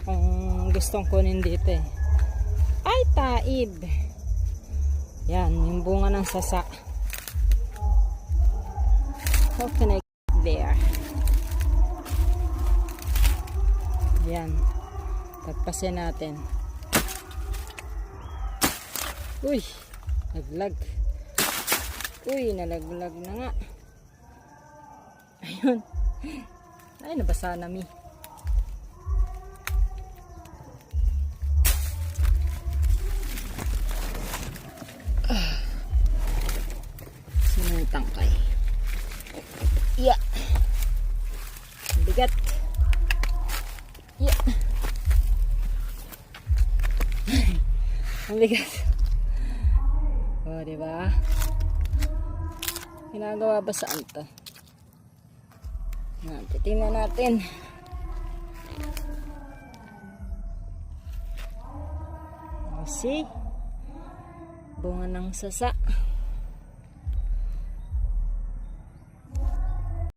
akong gustong kunin dito eh. Ay, taib. Yan, yung bunga ng sasa. How can I get there? Yan. Pagpasin natin. Uy, naglag. Uy, nalaglag na nga. Ayun. Ay, nabasa na mi. Tangkay? Yeah. Bigat. Yeah. Ang bigat. O, oh, diba? Ginagawa ba saan to? Yan, titingnan natin. O, see? Bunga ng sasa.